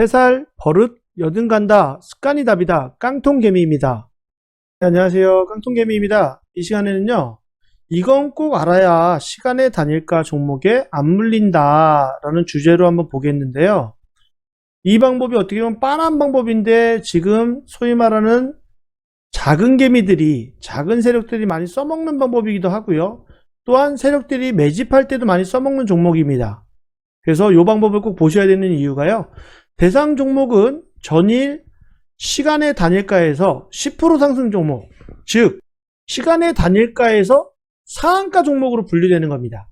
세살 버릇 여든 간다 습관이 답이다 깡통개미입니다. 네, 안녕하세요 깡통개미입니다. 이 시간에는요 이건 꼭 알아야 시간의 단일가 종목에 안 물린다 라는 주제로 한번 보겠는데요. 이 방법이 어떻게 보면 빤한 방법인데 지금 소위 말하는 작은 개미들이 작은 세력들이 많이 써먹는 방법이기도 하고요. 또한 세력들이 매집할 때도 많이 써먹는 종목입니다. 그래서 이 방법을 꼭 보셔야 되는 이유가요. 대상 종목은 전일 시간의 단일가에서 10% 상승 종목, 즉 시간의 단일가에서 상한가 종목으로 분류되는 겁니다.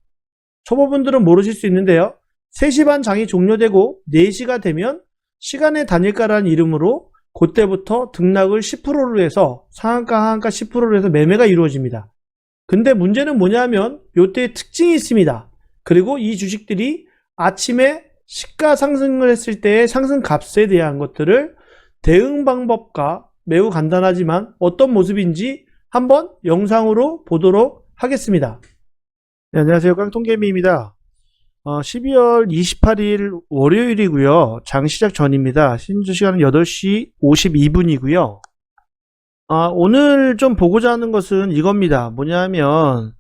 초보분들은 모르실 수 있는데요. 3시 반 장이 종료되고 4시가 되면 시간의 단일가라는 이름으로 그때부터 등락을 10%로 해서 상한가, 하한가 10%로 해서 매매가 이루어집니다. 근데 문제는 뭐냐면 요때 특징이 있습니다. 그리고 이 주식들이 아침에 시가 상승을 했을 때의 상승 값에 대한 것들을 대응 방법과 매우 간단하지만 어떤 모습인지 한번 영상으로 보도록 하겠습니다. 네, 안녕하세요. 깡통개미입니다. 어, 12월 28일 월요일이고요. 장 시작 전입니다. 신주 시간은 8시 52분이고요. 아, 오늘 좀 보고자 하는 것은 이겁니다. 뭐냐면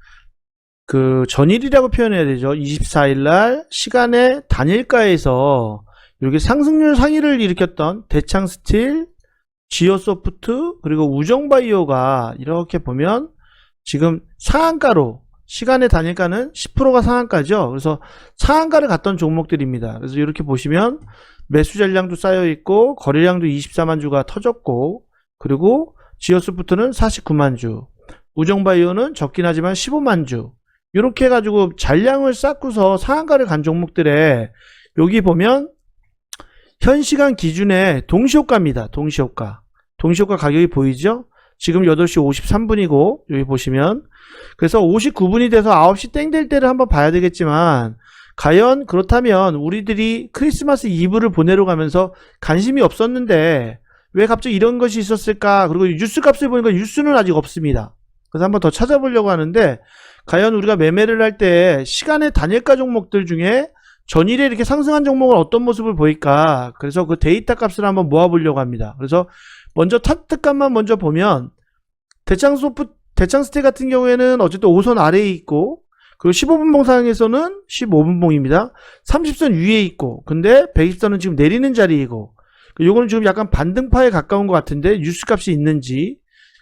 그 전일이라고 표현해야 되죠. 24일 날 시간의 단일가에서 이렇게 상승률 상위를 일으켰던 대창스틸, 지오소프트 그리고 우정바이오가 이렇게 보면 지금 상한가로 시간의 단일가는 10%가 상한가죠. 그래서 상한가를 갔던 종목들입니다. 그래서 이렇게 보시면 매수 전량도 쌓여 있고 거래량도 24만 주가 터졌고 그리고 지오소프트는 49만 주, 우정바이오는 적긴 하지만 15만 주. 이렇게 해가지고 잔량을 쌓고서 상한가를 간 종목들에 여기 보면 현 시간 기준에 동시효과입니다. 동시효과. 동시효과 가격이 보이죠? 지금 8시 53분이고 여기 보시면 그래서 59분이 돼서 9시 땡 될 때를 한번 봐야 되겠지만 과연 그렇다면 우리들이 크리스마스 이브를 보내러 가면서 관심이 없었는데 왜 갑자기 이런 것이 있었을까? 그리고 뉴스 값을 보니까 뉴스는 아직 없습니다. 그래서 한번 더 찾아보려고 하는데 과연 우리가 매매를 할 때 시간의 단일가 종목들 중에 전일에 이렇게 상승한 종목은 어떤 모습을 보일까? 그래서 그 데이터 값을 한번 모아보려고 합니다. 그래서 먼저 차트 값만 먼저 보면 대창 소프 대창 스테 같은 경우에는 어쨌든 5선 아래에 있고 그리고 15분봉 상에서는 15분봉입니다. 30선 위에 있고 근데 120선은 지금 내리는 자리이고 요거는 지금 약간 반등파에 가까운 것 같은데 뉴스 값이 있는지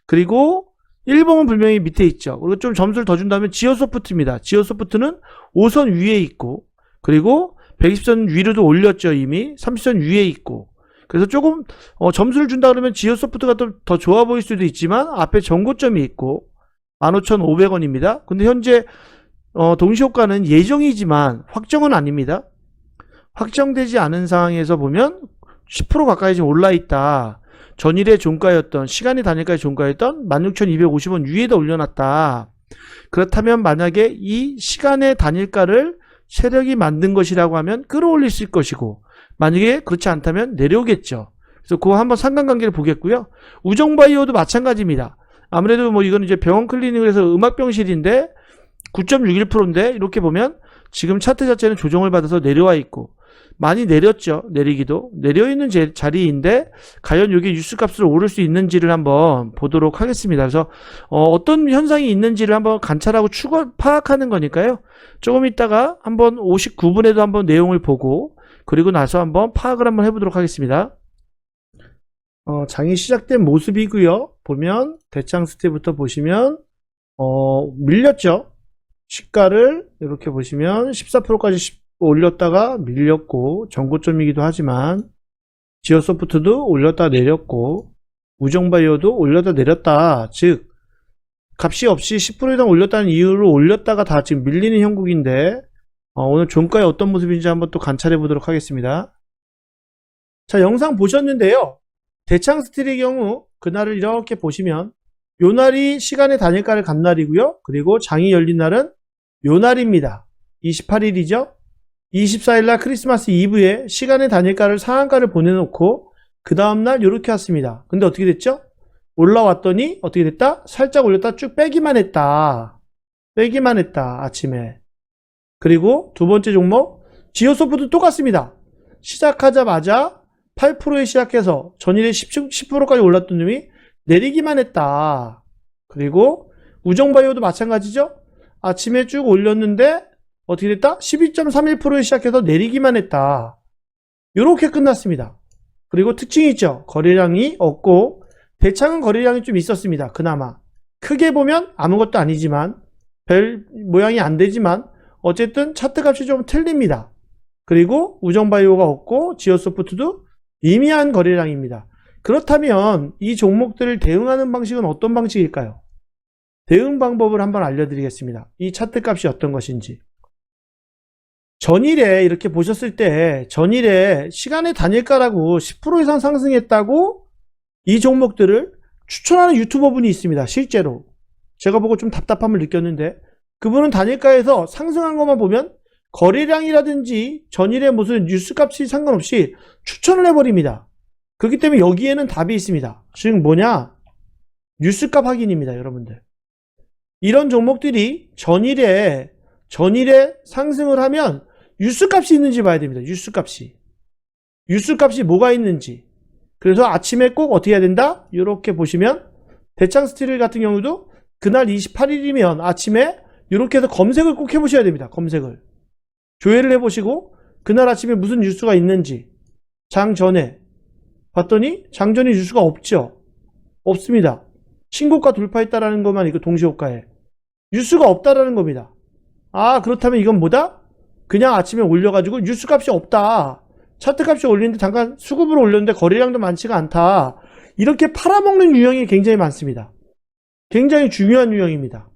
그리고 1봉은 분명히 밑에 있죠. 그리고 좀 점수를 더 준다면 지오소프트입니다. 지오소프트는 5선 위에 있고 그리고 120선 위로도 올렸죠 이미 30선 위에 있고 그래서 조금 어, 점수를 준다 그러면 지오소프트가 좀더 좋아 보일 수도 있지만 앞에 정고점이 있고 15,500원입니다. 근데 현재 어, 동시효과는 예정이지만 확정은 아닙니다. 확정되지 않은 상황에서 보면 10% 가까이 지금 올라 있다. 전일의 종가였던 시간이 단일가의 종가였던 16,250원 위에다 올려놨다. 그렇다면 만약에 이 시간의 단일가를 세력이 만든 것이라고 하면 끌어올릴 수 있을 것이고 만약에 그렇지 않다면 내려오겠죠. 그래서 그거 한번 상관관계를 보겠고요. 우정바이오도 마찬가지입니다. 아무래도 뭐 이거는 이제 병원 클리닉을 해서 음악병실인데 9.61%인데 이렇게 보면 지금 차트 자체는 조정을 받아서 내려와 있고 많이 내렸죠. 내리기도. 내려있는 제- 자리인데 과연 이게 뉴스 값을 오를 수 있는지를 한번 보도록 하겠습니다. 그래서 어, 떤 현상이 있는지를 한번 관찰하고 추가 파악하는 거니까요. 조금 있다가 한번 59분에도 한번 내용을 보고 그리고 나서 한번 파악을 한번 해보도록 하겠습니다. 어, 장이 시작된 모습이고요. 보면 대창 스테부터 보시면 어, 밀렸죠. 시가를 이렇게 보시면 14%까지 올렸다가 밀렸고 전고점이기도 하지만 지오소프트도 올렸다 내렸고 우정바이오도 올렸다 내렸다. 즉 값이 없이 10% 이상 올렸다는 이유로 올렸다가 다 지금 밀리는 형국인데 어, 오늘 종가에 어떤 모습인지 한번 또 관찰해 보도록 하겠습니다. 자 영상 보셨는데요. 대창 스틸의 경우 그날을 이렇게 보시면 요 날이 시간의 단일가를 간 날이고요. 그리고 장이 열린 날은 요 날입니다. 28일이죠 24일날 크리스마스 이브에 시간의 단일가를 상한가를 보내놓고 그 다음날 이렇게 왔습니다. 근데 어떻게 됐죠? 올라왔더니 어떻게 됐다? 살짝 올렸다 쭉 빼기만 했다. 빼기만 했다. 아침에. 그리고 두 번째 종목 지오소프트 똑같습니다. 시작하자마자 8%에 시작해서 전일에 10, 10%까지 올랐던 놈이 내리기만 했다. 그리고 우정바이오도 마찬가지죠. 아침에 쭉 올렸는데 어떻게 됐다? 12.31%에 시작해서 내리기만 했다. 이렇게 끝났습니다. 그리고 특징이 있죠. 거래량이 없고 대창은 거래량이 좀 있었습니다. 그나마 크게 보면 아무것도 아니지만 별 모양이 안 되지만 어쨌든 차트 값이 좀 틀립니다. 그리고 우정바이오가 없고 지오소프트도 미미한 거래량입니다. 그렇다면 이 종목들을 대응하는 방식은 어떤 방식일까요? 대응 방법을 한번 알려드리겠습니다. 이 차트 값이 어떤 것인지. 전일에 이렇게 보셨을 때 전일에 시간의 단일가라고 10% 이상 상승했다고 이 종목들을 추천하는 유튜버분이 있습니다. 실제로. 제가 보고 좀 답답함을 느꼈는데 그분은 단일가에서 상승한 것만 보면 거래량이라든지 전일의 무슨 뉴스값이 상관없이 추천을 해버립니다. 그렇기 때문에 여기에는 답이 있습니다. 즉 뭐냐? 뉴스값 확인입니다. 여러분들. 이런 종목들이 전일에 전일에 상승을 하면 뉴스값이 있는지 봐야 됩니다. 뉴스값이. 뉴스값이 뭐가 있는지. 그래서 아침에 꼭 어떻게 해야 된다? 이렇게 보시면 대창 스틸 같은 경우도 그날 28일이면 아침에 이렇게 해서 검색을 꼭 해보셔야 됩니다. 검색을. 조회를 해보시고 그날 아침에 무슨 뉴스가 있는지 장 전에 봤더니 장 전에 뉴스가 없죠. 없습니다. 신고가 돌파했다라는 것만 이거 동시효과에 뉴스가 없다라는 겁니다. 아 그렇다면 이건 뭐다? 그냥 아침에 올려가지고 뉴스 값이 없다. 차트 값이 올리는데 잠깐 수급으로 올렸는데 거래량도 많지가 않다. 이렇게 팔아먹는 유형이 굉장히 많습니다. 굉장히 중요한 유형입니다.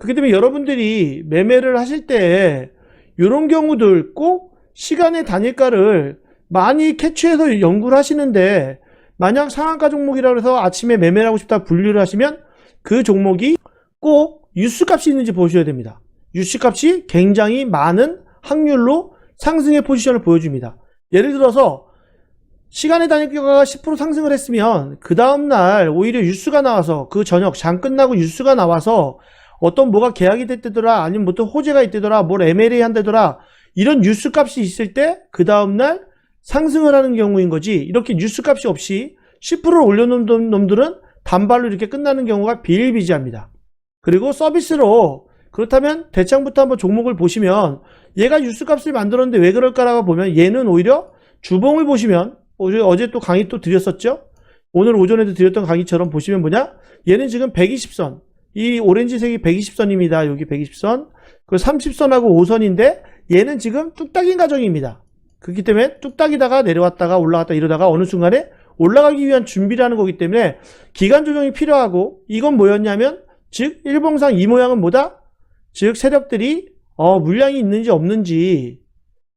그렇기 때문에 여러분들이 매매를 하실 때 이런 경우들 꼭 시간의 단일가를 많이 캐치해서 연구를 하시는데 만약 상한가 종목이라고 해서 아침에 매매를 하고 싶다 분류를 하시면 그 종목이 꼭 뉴스값이 있는지 보셔야 됩니다. 뉴스값이 굉장히 많은 확률로 상승의 포지션을 보여줍니다. 예를 들어서 시간의 단일가가 10% 상승을 했으면 그 다음날 오히려 뉴스가 나와서 그 저녁 장 끝나고 뉴스가 나와서 어떤 뭐가 계약이 됐다더라 아니면 뭐또 호재가 있다더라 뭘 MLA 한다더라 이런 뉴스 값이 있을 때 그 다음날 상승을 하는 경우인 거지 이렇게 뉴스 값이 없이 10%를 올려놓은 놈- 놈들은 단발로 이렇게 끝나는 경우가 비일비재합니다. 그리고 서비스로 그렇다면 대창부터 한번 종목을 보시면 얘가 뉴스 값을 만들었는데 왜 그럴까라고 보면 얘는 오히려 주봉을 보시면 어제, 또 강의 또 드렸었죠? 오늘 오전에도 드렸던 강의처럼 보시면 뭐냐? 얘는 지금 120선. 이 오렌지색이 120선입니다. 여기 120선. 그 30선하고 5선인데 얘는 지금 뚝딱인 가정입니다. 그렇기 때문에 뚝딱이다가 내려왔다가 올라갔다 이러다가 어느 순간에 올라가기 위한 준비라는 거기 때문에 기간 조정이 필요하고 이건 뭐였냐면 즉 일봉상 이 모양은 뭐다? 즉 세력들이 어, 물량이 있는지 없는지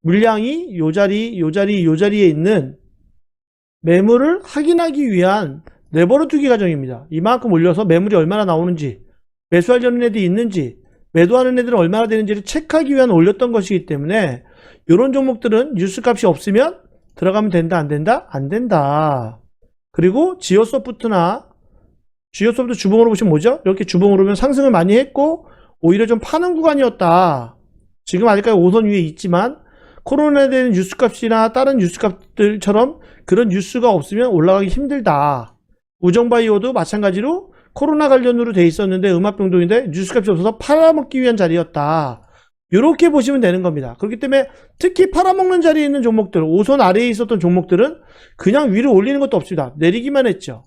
물량이 요 자리 요 자리 요 자리에 있는 매물을 확인하기 위한 내버려 두기 과정입니다. 이만큼 올려서 매물이 얼마나 나오는지 매수하려는 애들이 있는지 매도하는 애들은 얼마나 되는지를 체크하기 위한 올렸던 것이기 때문에 이런 종목들은 뉴스 값이 없으면 들어가면 된다 안 된다? 안 된다. 그리고 지오소프트나 지오소프트 주봉으로 보시면 뭐죠? 이렇게 주봉으로 보면 상승을 많이 했고 오히려 좀 파는 구간이었다. 지금 아직까지 5선 위에 있지만 코로나에 대한 뉴스 값이나 다른 뉴스 값들처럼 그런 뉴스가 없으면 올라가기 힘들다. 우정바이오도 마찬가지로 코로나 관련으로 돼 있었는데 음압병동인데 뉴스값이 없어서 팔아먹기 위한 자리였다. 이렇게 보시면 되는 겁니다. 그렇기 때문에 특히 팔아먹는 자리에 있는 종목들, 5선 아래에 있었던 종목들은 그냥 위로 올리는 것도 없습니다. 내리기만 했죠.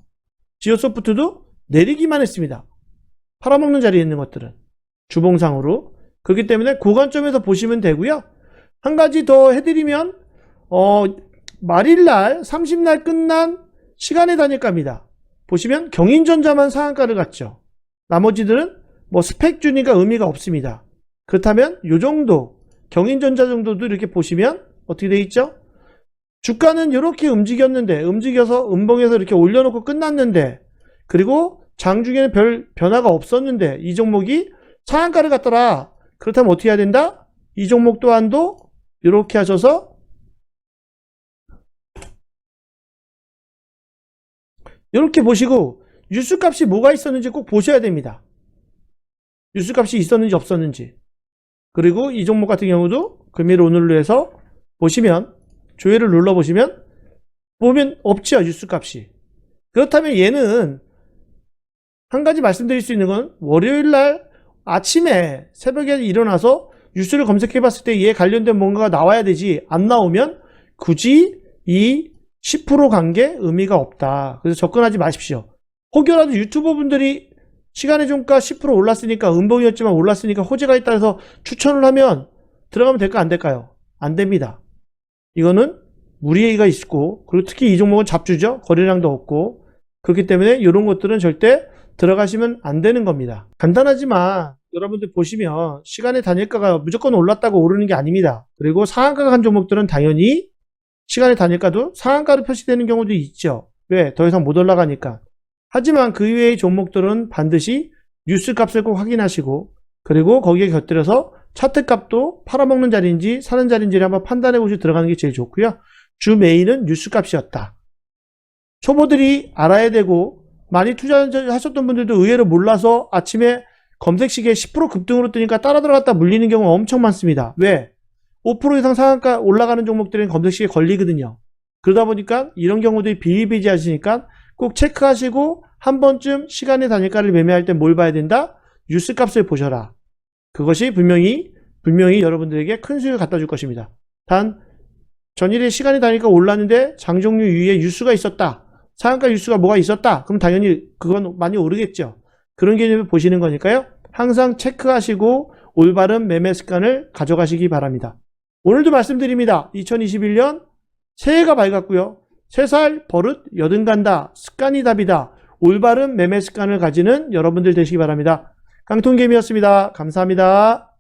지오소프트도 내리기만 했습니다. 팔아먹는 자리에 있는 것들은 주봉상으로 그렇기 때문에 고관점에서 보시면 되고요. 한 가지 더 해드리면 어, 말일날 30날 끝난 시간의 단일가입니다. 보시면 경인전자만 상한가를 갔죠. 나머지들은 뭐 스펙 준위가 의미가 없습니다. 그렇다면 요 정도 경인전자 정도도 이렇게 보시면 어떻게 돼 있죠? 주가는 이렇게 움직였는데 움직여서 음봉에서 이렇게 올려놓고 끝났는데 그리고 장중에는 별 변화가 없었는데 이 종목이 상한가를 갔더라. 그렇다면 어떻게 해야 된다? 이 종목 또한도 이렇게 하셔서 이렇게 보시고 뉴스 값이 뭐가 있었는지 꼭 보셔야 됩니다. 뉴스 값이 있었는지 없었는지. 그리고 이 종목 같은 경우도 금일 오늘로 해서 보시면 조회를 눌러 보시면 보면 없죠, 뉴스 값이. 그렇다면 얘는 한 가지 말씀드릴 수 있는 건 월요일 날 아침에 새벽에 일어나서 뉴스를 검색해 봤을 때 얘 관련된 뭔가가 나와야 되지 안 나오면 굳이 이 10% 관계 의미가 없다. 그래서 접근하지 마십시오. 혹여라도 유튜버 분들이 시간의 종가 10% 올랐으니까 음봉이었지만 올랐으니까 호재가 있다 해서 추천을 하면 들어가면 될까 안 될까요? 안 됩니다. 이거는 무리가 있고 그리고 특히 이 종목은 잡주죠. 거래량도 없고 그렇기 때문에 이런 것들은 절대 들어가시면 안 되는 겁니다. 간단하지만 여러분들 보시면 시간의 단일가가 무조건 올랐다고 오르는 게 아닙니다. 그리고 상한가가 간 종목들은 당연히 시간의 단일가도 상한가로 표시되는 경우도 있죠. 왜? 더 이상 못 올라가니까. 하지만 그 이외의 종목들은 반드시 뉴스 값을 꼭 확인하시고 그리고 거기에 곁들여서 차트 값도 팔아먹는 자리인지 사는 자리인지를 한번 판단해 보시고 들어가는 게 제일 좋고요. 주 메인은 뉴스 값이었다. 초보들이 알아야 되고 많이 투자하셨던 분들도 의외로 몰라서 아침에 검색시계에 10% 급등으로 뜨니까 따라 들어갔다 물리는 경우가 엄청 많습니다. 왜? 5% 이상 상한가 올라가는 종목들은 검색시계에 걸리거든요. 그러다 보니까 이런 경우들이 비일비재하시니까 꼭 체크하시고 한 번쯤 시간의 단일가를 매매할 때 뭘 봐야 된다? 뉴스 값을 보셔라. 그것이 분명히 분명히 여러분들에게 큰 수익을 갖다 줄 것입니다. 단 전일에 시간이 다니까 올랐는데 장종류 위에 뉴스가 있었다. 상한가 뉴스가 뭐가 있었다. 그럼 당연히 그건 많이 오르겠죠. 그런 개념을 보시는 거니까요. 항상 체크하시고 올바른 매매 습관을 가져가시기 바랍니다. 오늘도 말씀드립니다. 2021년 새해가 밝았고요. 세 살 버릇 여든 간다. 습관이 답이다. 올바른 매매 습관을 가지는 여러분들 되시기 바랍니다. 깡통개미였습니다. 감사합니다.